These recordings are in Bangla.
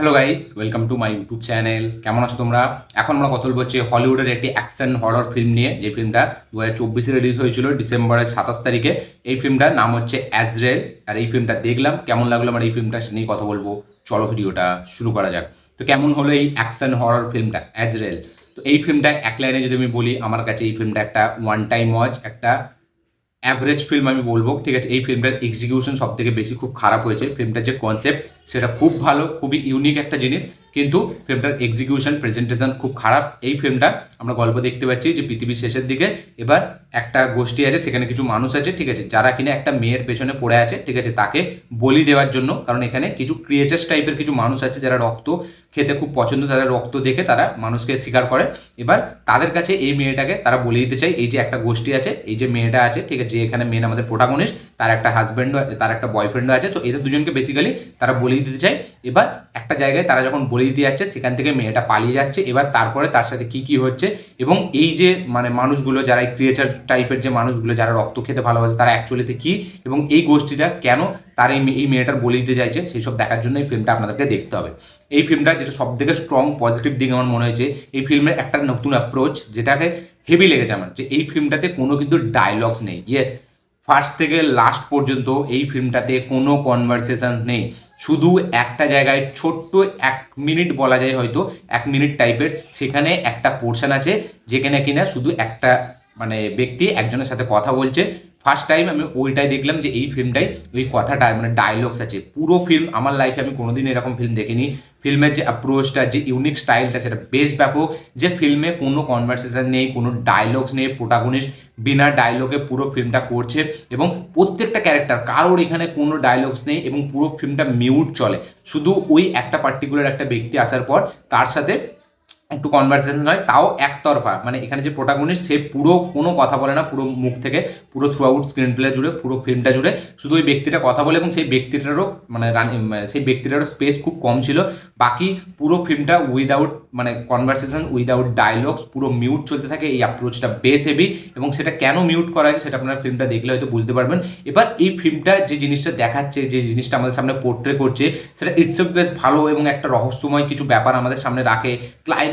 Hello guys welcome to my YouTube channel কেমন আছো তোমরা? এখন আমরা কথা বলব হচ্ছে হলিউডের একটি অ্যাকশন হরর ফিল্ম নিয়ে। যে ফিল্মটা দু হাজার চব্বিশে রিলিজ হয়েছিল ডিসেম্বরের সাতাশ তারিখে। এই ফিল্মটার নাম হচ্ছে অ্যাজরেল আর এই ফিল্মটা দেখলাম। কেমন লাগল আমার এই ফিল্মটা নিয়ে কথা বলব। চলো ভিডিওটা শুরু করা যাক। তো কেমন হলো এই অ্যাকশন হরর ফিল্মটা অ্যাজরেল তো এই ফিল্মটা এক লাইনে যদি আমি বলি, আমার কাছে এই ফিল্মটা একটা ওয়ান টাইম ওয়াচ একটা অ্যাভারেজ ফিল্ম আমি বলব। ঠিক আছে? এই ফিল্মটার এক্সিকিউশন সব থেকে বেশি খুব খারাপ হয়েছে। ফিল্মটার যে কনসেপ্ট সেটা খুব ভালো, খুবই ইউনিক একটা জিনিস। কিন্তু ফিল্মটার এক্সিকিউশন প্রেজেন্টেশন খুব খারাপ। এই ফিল্মটা আমরা গল্প দেখতে পাচ্ছি যে পৃথিবীর শেষের দিকে। এবার একটা গোষ্ঠী আছে, সেখানে কিছু মানুষ আছে, ঠিক আছে? যারা কিনা একটা মেয়ের পেছনে পড়ে আছে, ঠিক আছে? তাকে বলি দেওয়ার জন্য। কারণ এখানে কিছু ক্রিয়েচার্স টাইপের কিছু মানুষ আছে যারা রক্ত খেতে খুব পছন্দ, তাদের রক্ত দেখে তারা মানুষকে স্বীকার করে। এবার তাদের কাছে এই মেয়েটাকে তারা বলে দিতে চায়, এই যে একটা গোষ্ঠী আছে, এই যে মেয়েটা আছে, ঠিক আছে? যে এখানে মেন আমাদের প্রোটাগনিস্ট তার একটা হাজব্যান্ডও তার একটা বয়ফ্রেন্ডও আছে। তো এদের দুজনকে বেসিক্যালি তারা বলে দিতে চায় এবার একটা জায়গায় তারা যখন বলে দিতে যাচ্ছে, সেখান থেকে মেয়েটা পালিয়ে যাচ্ছে। এবার তারপরে তার সাথে কি কি হচ্ছে এবং এই যে মানে মানুষগুলো যারা, এই ক্রিয়েচার টাইপের যে মানুষগুলো যারা রক্ত খেতে ভালোবাসে, তারা অ্যাকচুয়ালিতে কি এবং এই গোষ্ঠীটা কেন তার এই এই মেয়েটার বলে দিতে চাইছে, সেই সব দেখার জন্য এই ফিল্মটা আপনাদেরকে দেখতে হবে। এই ফিল্মটা যেটা সব থেকে স্ট্রং পজিটিভ দিক আমার মনে হয়েছে, এই ফিল্মের একটা নতুন অ্যাপ্রোচ যেটাকে হেভি লেগেছে আমার, যে এই ফিল্মটাতে কোনো কিন্তু ডায়লগস নেই। ইয়েস ফার্স্ট থেকে লাস্ট পর্যন্ত এই ফিল্মটাতে কোনো কনভারসেশনস নেই। শুধু একটা জায়গায় ছোট্ট এক মিনিট বলা যায় হয়তো, এক মিনিট টাইপের সেখানে একটা পোর্শন আছে, যেখানে কিনা শুধু একটা মানে ব্যক্তি একজনের সাথে কথা বলছে। ফার্স্ট টাইম আমি ওইটাই দেখলাম যে এই ফিল্মটাই ওই কথাটা মানে ডায়লগস আছে। পুরো ফিল্ম আমার লাইফে আমি কোনোদিন এরকম ফিল্ম দেখিনি। ফিল্মের যে অ্যাপ্রোচটা যে ইউনিক স্টাইলটা সেটা বেশ ব্যাপক। যে ফিল্মে কোনো কনভারসেশন নেই, কোনো ডায়লগস নেই প্রোটাগনিস্ট বিনা ডায়লগে পুরো ফিল্মটা করছে এবং প্রত্যেকটা ক্যারেক্টার কারোর এখানে কোনো ডায়লগস নেই এবং পুরো ফিল্মটা মিউট চলে। শুধু ওই একটা পার্টিকুলার একটা ব্যক্তি আসার পর তার সাথে একটু কনভারসেশন হয়, তাও একতরফা। মানে এখানে যে প্রোটাগনিস্ট সে পুরো কোনো কথা বলে না, পুরো মুখ থেকে, পুরো থ্রু আউট স্ক্রিন প্লে জুড়ে, পুরো ফিল্মটা জুড়ে। শুধু ওই ব্যক্তিটা কথা বলে এবং সেই ব্যক্তিটারও মানে সেই ব্যক্তিটারও স্পেস খুব কম ছিল। বাকি পুরো ফিল্মটা উইদাউট মানে কনভারসেশন উইদাউট ডায়লগস পুরো মিউট চলতে থাকে, এই অ্যাপ্রোচটা বেশ হেভি এবং সেটা কেন মিউট করা হয়েছে সেটা আপনারা ফিল্মটা দেখলে হয়তো বুঝতে পারবেন। এবার এই ফিল্মটা যে জিনিসটা দেখাচ্ছে, যে জিনিসটা আমাদের সামনে পোর্ট্রে করছে, সেটা ইটসেলফ বেশ ভালো এবং একটা রহস্যময় কিছু ব্যাপার আমাদের সামনে রাখে।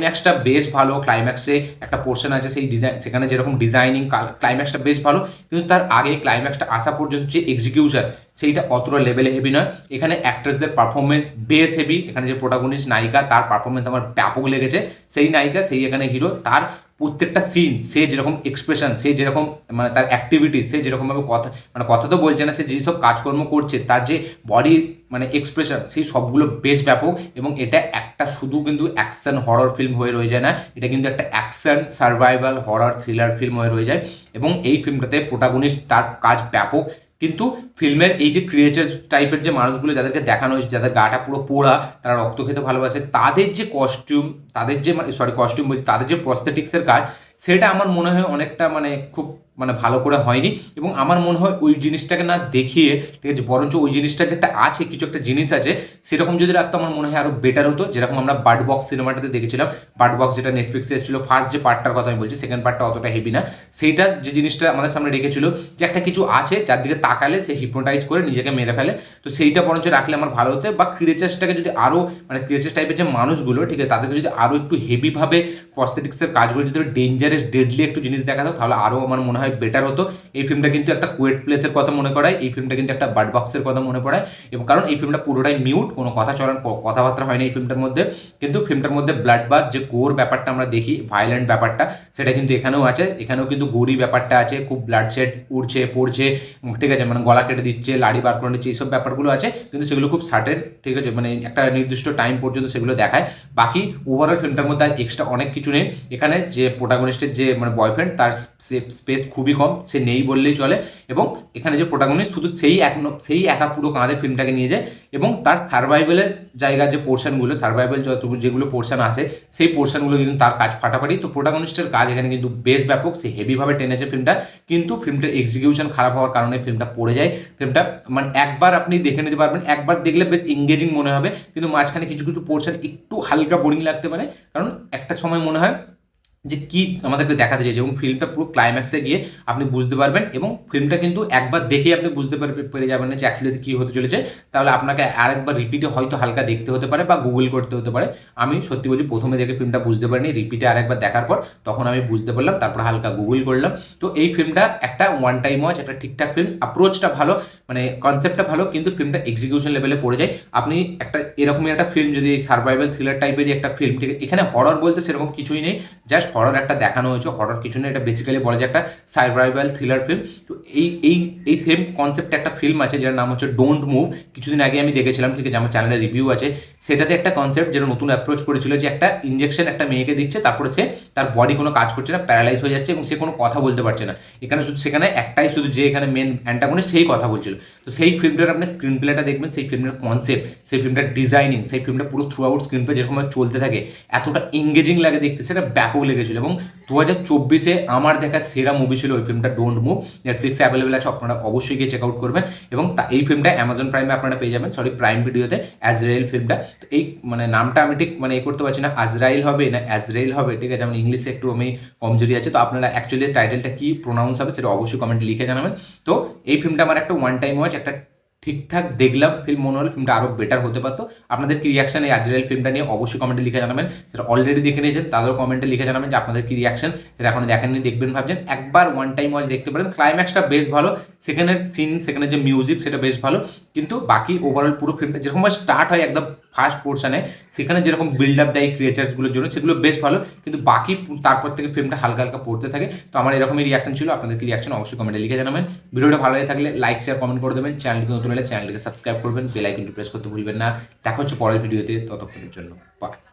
ক্লাইম্যাক্সটা বেশ ভালো ক্লাইম্যাক্সে একটা পোর্শন আছে, সেই ডিজাইন সেখানে যেরকম ডিজাইনিং ক্লাইম্যাক্সটা বেশ ভালো, কিন্তু তার আগে ক্লাইম্যাক্সটা আসা পর্যন্ত যে এক্সিকিউশন সেইটা অতটা লেভেলে হেভি নয়। এখানে অ্যাক্ট্রেসদের পারফরমেন্স বেশ হেভি এখানে যে প্রোটাগনিস্ট নায়িকা, তার পারফরমেন্স আমার ব্যাপক লেগেছে। সেই নায়িকা, সেই এখানে হিরো তার প্রত্যেকটা সিন সে যেরকম এক্সপ্রেশন সে যেরকম মানে তার অ্যাক্টিভিটিস সে যেরকমভাবে কথা মানে কথা তো বলছে না, সে যেসব কাজকর্ম করছে, তার যে বডি মানে এক্সপ্রেশন সেই সবগুলো বেশ ব্যাপক এবং এটা একটা শুধু কিন্তু অ্যাকশন হরর ফিল্ম হয়ে রয়ে যায় না, এটা কিন্তু একটা action survival horror thriller film হয়ে রয়ে যায় এবং এই ফিল্মটাতে প্রোটাগনিস্ট তার কাজ ব্যাপক। কিন্তু ফিল্মের এই যে ক্রিয়েচার টাইপের যে মানুষগুলো যাদেরকে দেখানো হয়েছে, যাদের গাটা পুরো পোড়া, তারা রক্ত খেতে ভালোবাসে, তাদের যে কস্টিউম তাদের যে সরি কস্টিউম বলছি, তাদের যে প্রস্থেটিক্সের কাজ সেটা আমার মনে হয় অনেকটা মানে খুব মানে ভালো করে হয়নি এবং আমার মনে হয় ওই জিনিসটাকে না দেখিয়ে, ঠিক আছে, বরঞ্চ ওই জিনিসটা যে একটা আছে, কিছু একটা জিনিস আছে, সেরকম যদি রাখতো আমার মনে হয় আরও বেটার হতো। যেরকম আমরা বার্ড বক্স সিনেমাটাতে দেখেছিলাম বার্ড বক্স যেটা নেটফ্লিক্সে এসেছিল ফার্স্ট যে পার্টটার কথা আমি বলছি সেকেন্ড পার্টটা অতটা হেভি না। সেইটা যে জিনিসটা আমাদের সামনে রেখেছিল, যে একটা কিছু আছে, যার দিকে তাকালে সে হিপনোটাইজ করে নিজেকে মেরে ফেলে। তো সেইটা বরঞ্চ রাখলে আমার ভালো হতো বা ক্রিয়েচার্সটাকে যদি আরও মানে ক্রিয়েচার্স টাইপের যে মানুষগুলো, ঠিক আছে, তাদেরকে যদি আরও একটু হেভিভাবে প্রস্থেটিক্সের কাজগুলো যদি ডেঞ্জারাস ডেডলি একটু জিনিস দেখাতো তাহলে আরও আমার মনে হয় বেটার হতো। এই ফিল্মটা কিন্তু একটা কুয়েট প্লেসের কথা মনে করায়, এই ফিল্মটা কিন্তু একটা বার্ড বক্সের কথা মনে পড়ায়। এবং কারণ এই ফিল্মটা পুরোটাই মিউট কোনো কথা চলার কথাবার্তা হয় না এই ফিল্মটার মধ্যে। কিন্তু ফিল্মটার মধ্যে ব্লাড বাথ যে গোর ব্যাপারটা আমরা দেখি ভায়োলেন্ট ব্যাপারটা, সেটা কিন্তু এখানেও আছে। এখানেও কিন্তু গৌরি ব্যাপারটা আছে, খুব ব্লাড শেড উড়ছে, পড়ছে ঠিক আছে মানে গলা কেটে দিচ্ছে, লাড়ি বার করে নিচ্ছে, এইসব ব্যাপারগুলো আছে। কিন্তু সেগুলো খুব সার্টেন ঠিক আছে মানে একটা নির্দিষ্ট টাইম পর্যন্ত সেগুলো দেখায়। বাকি ওভারঅল ফিল্মটার মধ্যে আর এক্সট্রা অনেক কিছু নেই। এখানে যে প্রোটাগনিস্টের যে মানে বয়ফ্রেন্ড তার স্পেস খুবই কম, সে নেই বললেই চলে এবং এখানে যে প্রোটাগনিস্ট শুধু সেই এক সেই একা পুরো কাঁধে ফিল্মটাকে নিয়ে যায় এবং তার সার্ভাইভেলের জায়গা যে পোর্শনগুলো সার্ভাইভেল যেগুলো পোর্শন আসে, সেই পোর্শনগুলো কিন্তু তার কাজ ফাটাফাটি। তো প্রোটাগনিস্টের কাজ এখানে কিন্তু বেশ ব্যাপক, সে হেভিভাবে টেনেছে ফিল্মটা কিন্তু ফিল্মটার এক্সিকিউশন খারাপ হওয়ার কারণে ফিল্মটা পড়ে যায়। ফিল্মটা মানে একবার আপনি দেখে নিতে পারবেন, একবার দেখলে বেশ এঙ্গেজিং মনে হবে, কিন্তু মাঝখানে কিছু কিছু পোর্শন একটু হালকা বোরিং লাগতে পারে, কারণ একটা সময় মনে হয় যে কি আমাদেরকে দেখাতে চাইছে এবং ফিল্মটা পুরো ক্লাইম্যাক্সে গিয়ে আপনি বুঝতে পারবেন এবং ফিল্মটা কিন্তু একবার দেখেই আপনি বুঝতে পারবে, পেরে যাবেন না যে অ্যাকচুয়ালি কী হতে চলেছে। তাহলে আপনাকে আরেকবার রিপিটে হয়তো হালকা দেখতে হতে পারে বা গুগল করতে হতে পারে। আমি সত্যি বলছি, প্রথমে দেখে ফিল্মটা বুঝতে পারিনি রিপিটে আরেকবার দেখার পর তখন আমি বুঝতে পারলাম, তারপর হালকা গুগল করলাম। তো এই ফিল্মটা একটা ওয়ান টাইম ওয়াচ একটা ঠিকঠাক ফিল্ম অ্যাপ্রোচটা ভালো মানে কনসেপ্টটা ভালো, কিন্তু ফিল্মটা এক্সিকিউশন লেভেলে পড়ে যায়। আপনি একটা এরকমই একটা ফিল্ম যদি সার্ভাইভাল থ্রিলার টাইপেরই একটা ফিল্ম ঠিক এখানে হরর বলতে সেরকম কিছুই নেই জাস্ট হরর একটা দেখানো হয়েছে হরর কিছু নেই এটা বেসিক্যালি বলা যায় একটা সার্ভাইভাল থ্রিলার ফিল্ম তো এই এই এই সেম কনসেপ্টে একটা ফিল্ম আছে যার নাম হচ্ছে ডোন্ট মুভ কিছুদিন আগে আমি দেখেছিলাম, ঠিক আছে, আমার চ্যানেলে রিভিউ আছে। সেটাতে একটা কনসেপ্ট যেটা নতুন অ্যাপ্রোচ করেছিল যে একটা ইঞ্জেকশন একটা মেয়েকে দিচ্ছে, তারপরে সে তার বডি কোনো কাজ করছে না প্যারালাইজ হয়ে যাচ্ছে এবং সে কোনো কথা বলতে পারছে না। এখানে শুধু, সেখানে একটাই শুধু যে এখানে মেন অ্যান্টাগনিস্ট সেই কথা বলছিল। তো সেই ফিল্মটার আপনি স্ক্রিন প্লেটা দেখবেন, সেই ফিল্মের কনসেপ্ট সেই ফিল্মটার ডিজাইনিং সেই ফিল্মটা পুরো থ্রু আউট স্ক্রিন প্লে যেরকম চলতে থাকে, এতটা এঙ্গেজিং লাগে দেখতে, সেটা ব্যাপক লেগেছিল এবং দু হাজার চব্বিশে আমার দেখা সেরা মুভি ছিল ওই ফিল্মটা ডোন্ট মুভ নেটফ্লিক্সে অ্যাভেলেবেল আছে, আপনারা অবশ্যই গিয়ে চেক আউট করবেন। এবং এই ফিল্মটা অ্যামাজন প্রাইমে আপনারা পেয়ে যাবেন। সরি প্রাইম ভিডিওতে অ্যাজরাইল ফিল্মটা তো এই মানে নামটা আমি ঠিক মানে এ করতে পারছি না। আজরাইল হবে না অ্যাজরাইল হবে, ঠিক আছে? যেমন ইংলিশে একটু, আমি কমজোরি আছে। তো আপনারা অ্যাকচুয়ালি টাইটেলটা কী প্রোনাউন্স হবে সেটা অবশ্যই কমেন্টে লিখে জানাবেন। তো এই ফিল্মটা আমার একটা ওয়ান টাইম ওয়াচ একটা ঠিকঠাক দেখলাম ফিল্ম মনে হলো ফিল্মটা আরও বেটার হতে পারতো। আপনাদের কি রিয়াকশন এই আজরাইল ফিল্মটা নিয়ে অবশ্যই কমেন্টে লিখে জানাবেন। যেটা অলরেডি দেখে নিয়েছেন, তাদেরও কমেন্টে লিখে জানাবেন যে আপনাদের কি রিয়াকশন যেটা এখন দেখেননি, দেখবেন, ভাবছেন, একবার ওয়ান টাইম ওয়াচ দেখতে পারেন। ক্লাইম্যাক্সটা বেশ ভালো। সেখানের সিন সেখানের যে মিউজিক সেটা বেশ ভালো। কিন্তু বাকি ওভারঅল পুরো ফিল্মটা যেরকম স্টার্ট হয় একদম ফার্স্ট পোর্শনে সেখানে যেরকম বিল্ড আপ দেয় ক্রিয়েচার্সগুলোর জন্য, সেগুলো বেশ ভালো। কিন্তু বাকি তারপর থেকে ফিল্মটা হালকা হালকা পড়তে থাকে। তো আমার এরকমই রিয়াকশন ছিল। আপনাদের কি রিয়াকশন অবশ্যই কমেন্টে লিখে জানাবেন। ভিডিওটা ভালো লাগে থাকলে লাইক শেয়ার কমেন্ট করে দেবেন। চ্যানেলটি নতুন হলে চ্যানেলটিকে সাবস্ক্রাইব করবেন বেল আইকনটি প্রেস করতে ভুলবেন না। দেখা হচ্ছে পরের ভিডিওতে ততক্ষণের জন্য। বাই